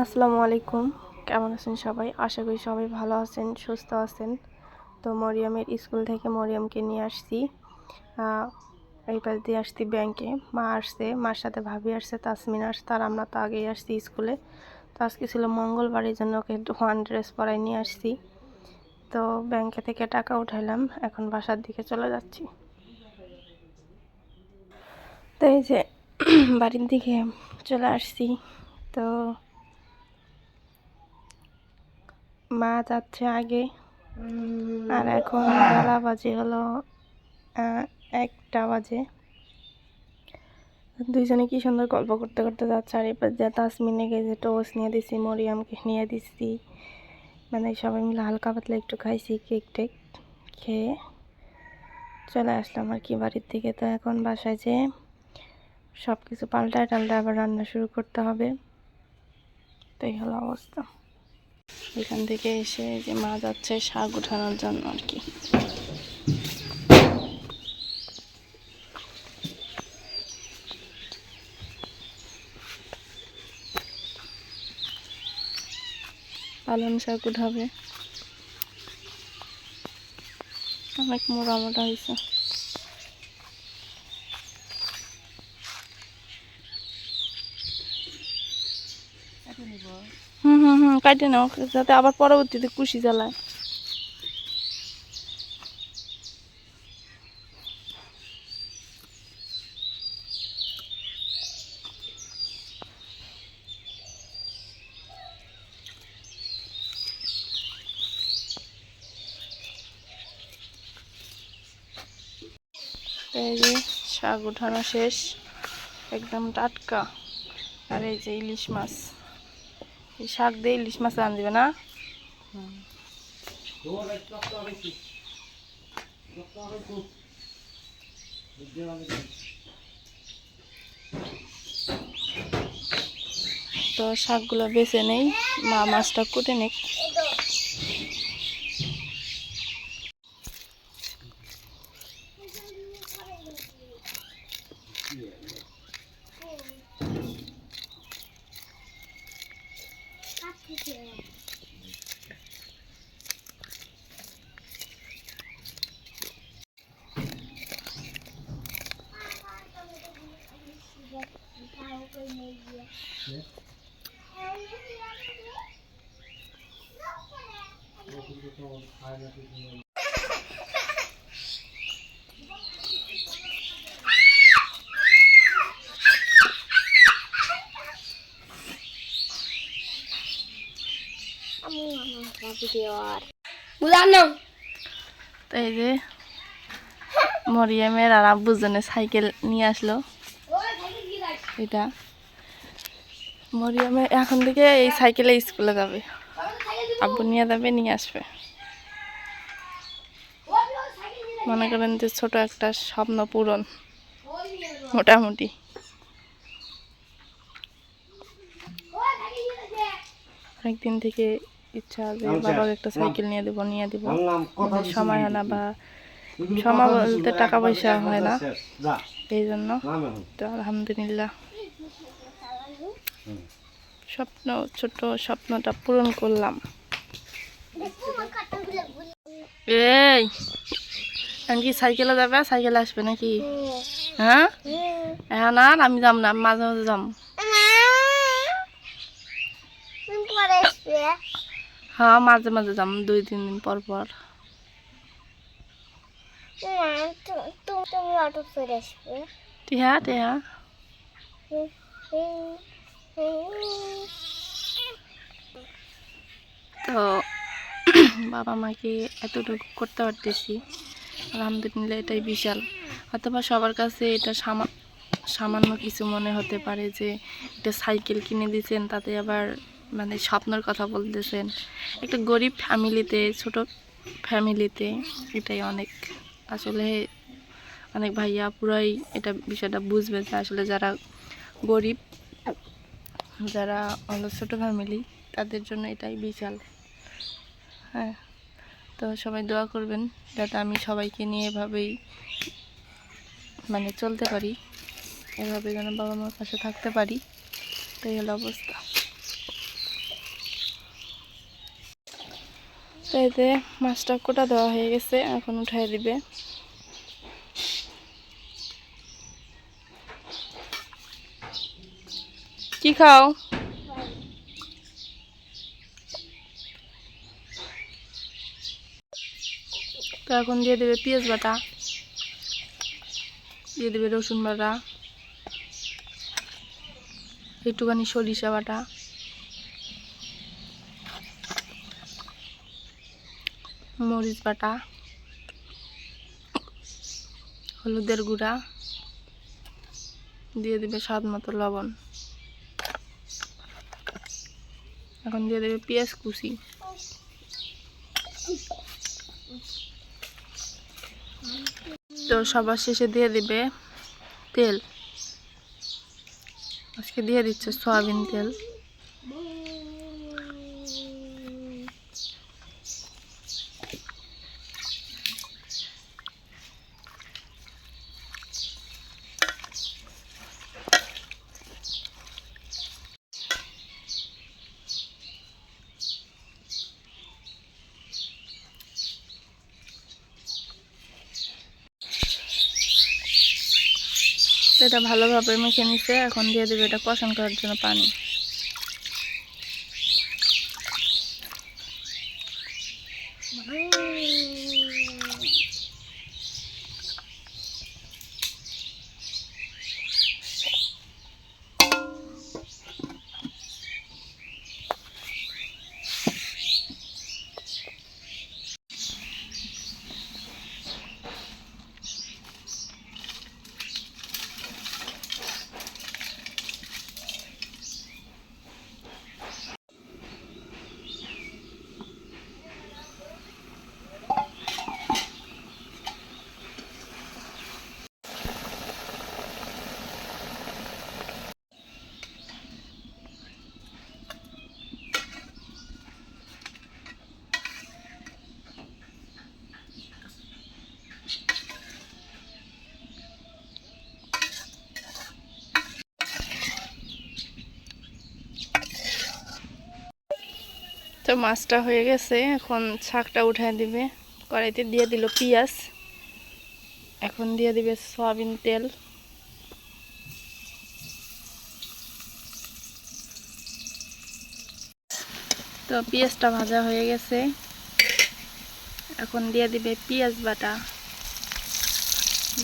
আসসালামু আলাইকুম। কেমন আছেন সবাই? আশা করি সবাই ভালো আছেন, সুস্থ আছেন। তো মরিয়মের স্কুল থেকে মরিয়মকে নিয়ে আসছি। এই পাশ দিয়ে আসছি ব্যাংকে মা আসছে, মার সাথে ভাবি আসছে, তাসমিন আসছে আর আমরা তো আগেই আসছি স্কুলে। তো আজকে ছিল মঙ্গলবার এই জন্য ওকে ওয়ান ড্রেস পরাই নিয়ে আসছি। তো ব্যাংকে থেকে টাকা উঠাইলাম, এখন বাসার দিকে চলে যাচ্ছি। তো এই যে, বাড়ির দিকে চলে আসছি। তো মা যাচ্ছে আগে। আর এখন বেলা বাজে হলো একটা বাজে। দুইজনে কি সুন্দর গল্প করতে করতে যাচ্ছে, আর এবার যা তাসমিনে গেছে টোস নিয়ে দিছি, মরিয়ামকে নিয়ে দিছি। মানে সবাই মিলে হালকা পাতলা একটু খাইছি, কেক টেক খেয়ে চলে আসলাম আর কি বাড়ির দিকে। তো এখন বাসায় যে সব কিছু পাল্টায় টাল্টায় আবার রান্না শুরু করতে হবে। তো এই হলো অবস্থা। এখান থেকে এসে যে মা যাচ্ছে শাক উঠানোর জন্য আর কি। পালং শাক উঠাবে। অনেক মোটা মোটা হয়েছে। কাটে নাও, যাতে আবার পরবর্তীতে কুশি জ্বালায়। এই যে শাক উঠানো শেষ, একদম টাটকা। আর এই যে ইলিশ মাছ। শাক দিয়ে ইলিশ মাছ রান দিবে না? তো শাকগুলো বেছে নেই, মা মাছটা কুটে নেই তো এই যে মরিয়ামের আর আব্বুর জন্য সাইকেল নিয়ে আসলো। এটা। মরিয়ামে এখন থেকে এই সাইকেলে স্কুলে যাবে। আব্বু নিয়ে যাবে নিয়ে আসবে। মনে করেন যে ছোট একটা স্বপ্ন পূরণ মোটামুটি। অনেকদিন থেকে ইচ্ছা যে বাবাকে একটা সাইকেল নিয়ে দেবো নিয়ে দেবো। সময় হয় না বা সময় বলতে টাকা পয়সা হয় না। এই জন্য তো আলহামদুলিল্লাহ। স্বপ্ন ছোট স্বপ্নটা পূরণ করলাম। এই কি সাইকেলে যাবে? সাইকেলে আসবে নাকি? হ্যাঁ? এখন আর আমি যাম না মাঝে মাঝে যাম। পরে আসবে হ্যাঁ মাঝে মাঝে যাম দুই তিন দিন পর পর। তুমি অটো করে আসবে। টিহা টিহা। তো, বাবা মাকে এতটুকু করতে পারতেছি। আলহামদুলিল্লাহ, এটাই বিশাল। অথবা সবার কাছে এটা সামা- সামান্য কিছু মনে হতে পারে যে, একটা সাইকেল কিনে দিয়েছেন তাতে আবার মানে স্বপ্নের কথা বলতেছেন। একটা গরিব ফ্যামিলিতে, ছোট ফ্যামিলিতে এটাই অনেক। আসলে অনেক ভাইয়া পুরাই এটা বিষয়টা বুঝবে যে, আসলে যারা গরিব যারা হলো ছোটো ফ্যামিলি তাদের জন্য এটাই বিশাল। হ্যাঁ তো সবাই দোয়া করবেন যাতে আমি সবাইকে নিয়ে এভাবেই মানে চলতে পারি, এভাবে যেন বাবা মার পাশে থাকতে পারি তো এই হলো অবস্থা। তো এতে মাছটা কোটা দেওয়া হয়ে গেছে, এখন উঠাই দিবে। কি খাও? তো এখন দিয়ে দেবে পেঁয়াজ বাটা। দিয়ে দেবে রসুন বাটা। একটুখানি সরিষা বাটা। মরিচ বাটা। হলুদের গুঁড়া। দিয়ে দেবে স্বাদ মতো লবণ। এখন দিয়ে দেবে পেঁয়াজ কুচি। তো সবার শেষে দিয়ে দেবে তেল। আজকে দিয়ে দিচ্ছে সয়াবিন তেল। এটা ভালোভাবে মেখে নিচ্ছে এখন দিয়ে দেবে এটা কষান করার জন্য পানি। তো মাছটা হয়ে গেছে, এখন শাকটা উঠায় দিবে। কড়াইতে দিয়ে দিল পিঁয়াজ, এখন দিয়ে দিবে সয়াবিন তেল। তো পেঁয়াজটা ভাজা হয়ে গেছে। এখন দিয়ে দিবে পেঁয়াজ বাটা,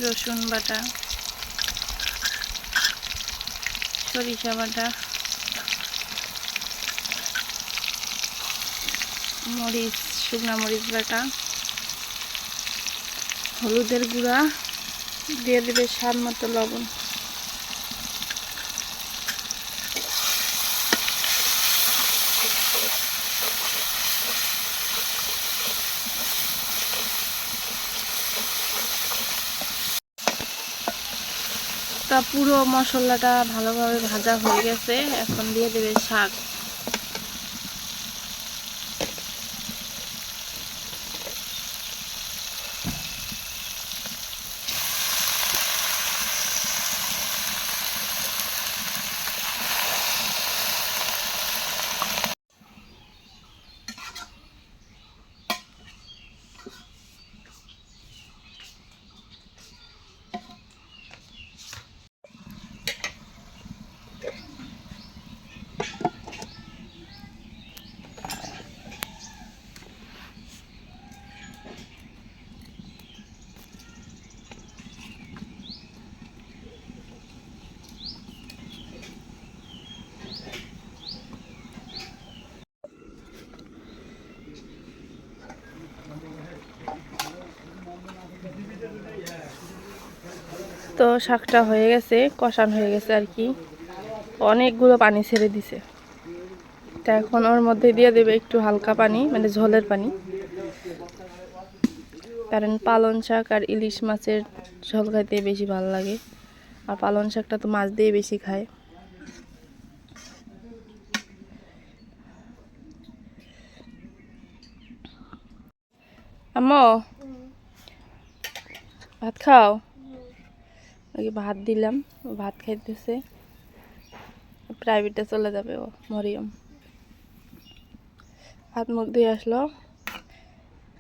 রসুন বাটা, সরিষা বাটা। মরিচ, শুকনো মরিচ বাটা, হলুদের গুঁড়া, দিয়ে দেবে স্বাদ মতো লবণ। তা পুরো মশলাটা ভালোভাবে ভাজা হয়ে গেছে, এখন দিয়ে দেবে শাক। তো শাকটা হয়ে গেছে, কষান হয়ে গেছে আর কি। অনেকগুলো পানি ছেড়ে দিছে। তা এখন ওর মধ্যে দিয়ে দেবে একটু হালকা পানি মানে ঝোলের পানি। কারণ পালন শাক আর ইলিশ মাছের ঝোল খাইতে বেশি ভালো লাগে। আর পালন শাকটা তো মাছ দিয়ে বেশি খায়। আম্মু, ভাত খাও? ওকে ভাত দিলাম ভাত খাইতেছে। প্রাইভেটে চলে যাবে ও মরিয়ম। ভাত মুখ দিয়ে আসলো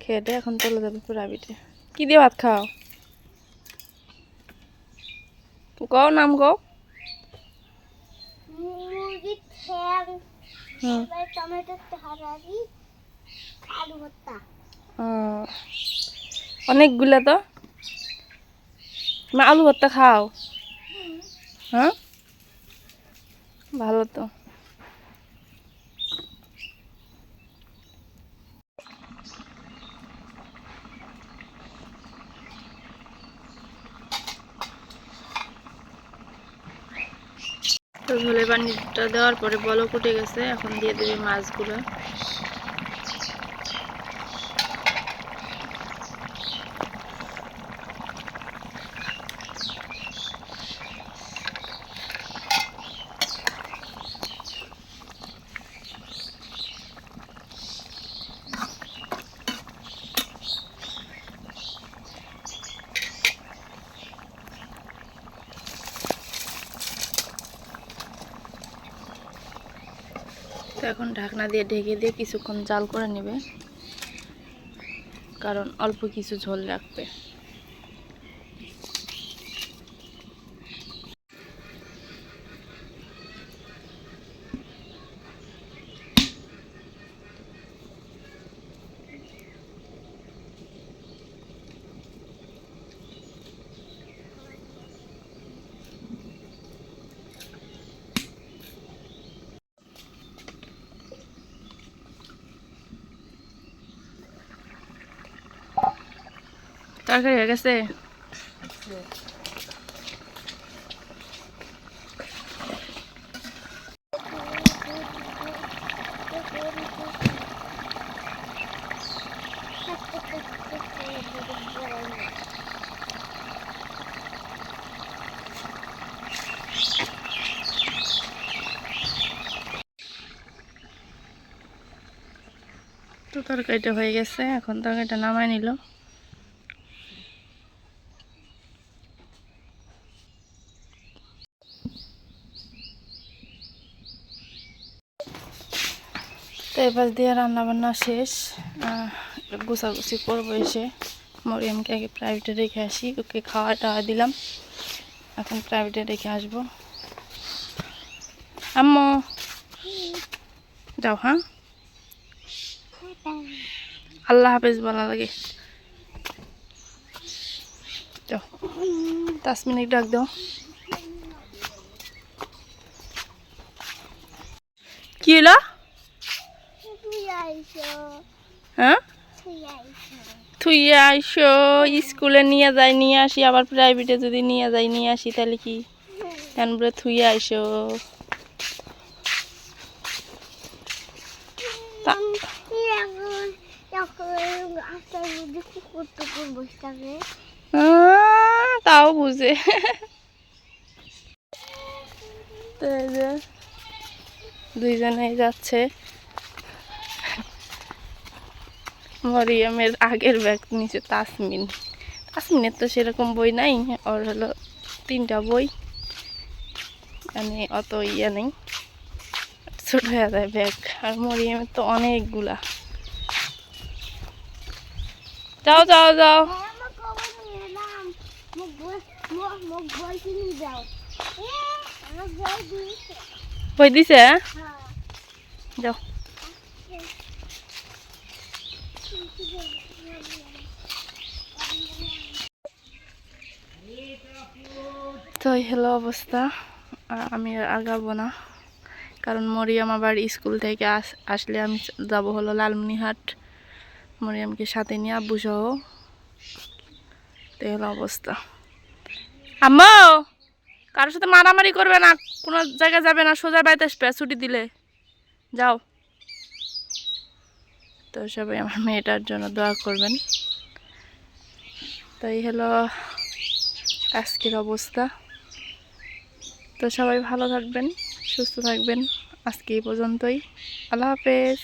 খেয়ে এখন চলে যাবে প্রাইভেটে। কি দিয়ে ভাত খাও? গো নাম কও? মুরগির ঠ্যাং হুম এবার টমেটোর তরকারি আলু ভর্তা ও, অনেকগুলা তো মা আলু ভর্তা খাও। হ্যাঁ? ভালো তো। তো ঝোলে পানিটা দেওয়ার পরে বলক উঠে গেছে এখন দিয়ে দেবে মাছগুলো। এখন ঢাকনা দিয়ে ঢেকে দিয়ে কিছুক্ষণ জাল করে নেবে। কারণ অল্প কিছু ঝোল রাখবে। তরকারি হয়ে গেছে। তো তরকারিটা হয়ে গেছে এখন তরকারিটা নামাই নিল। তো এবার দিয়ে রান্না বান্না শেষ গুছাগুছি করব এসে। মরিয়ামকে আগে প্রাইভেটে রেখে আসি। ওকে খাওয়া টাওয়া দিলাম। এখন প্রাইভেটে রেখে আসব। আম্মু! যাও হ্যাঁ? আল্লাহ হাফেজ বলা লাগে যাও। দশ মিনিট ডাক দাও। কি আইসো হ্যাঁ? তুই আইসো, স্কুলে নিয়ে যাই, নিয়ে আসি। আবার প্রাইভেটে যদি নিয়ে যাই, নিয়ে আসি, তাহলে কি? বলে তুই আইসো। তাও বুঝে। দুইজনেই যাচ্ছে। মরিয়মের আগের ব্যাগ নিচে তাসমিন। তাসমিনের তো সেরকম বই নাই, ওর হলো তিনটা বই। মানে অত ইয়ে নেই, ছোট হয়ে যায় ব্যাগ। আর মরিয়মের তো অনেকগুলা। যাও যাও যাও। বই দিছে হ্যাঁ? যাও। তো এই হলো অবস্থা আমি আগাবো না। কারণ মরিয়াম আবার স্কুল থেকে আস আসলে আমি যাব হলো লালমনিহাট মরিয়ামকে সাথে নিয়ে আব্বু সহ। তো হলো অবস্থা। আম্মু! কারোর সাথে মারামারি করবে না, কোনো জায়গায় যাবে না, সোজা বাড়িতে আসবে, ছুটি দিলে। যাও। তো সবাই আমার মেয়েটার জন্য দোয়া করবেন। তো এই হলো আজকের অবস্থা। তো সবাই ভালো থাকবেন সুস্থ থাকবেন। আজকে এই পর্যন্তই। আল্লাহ হাফেজ।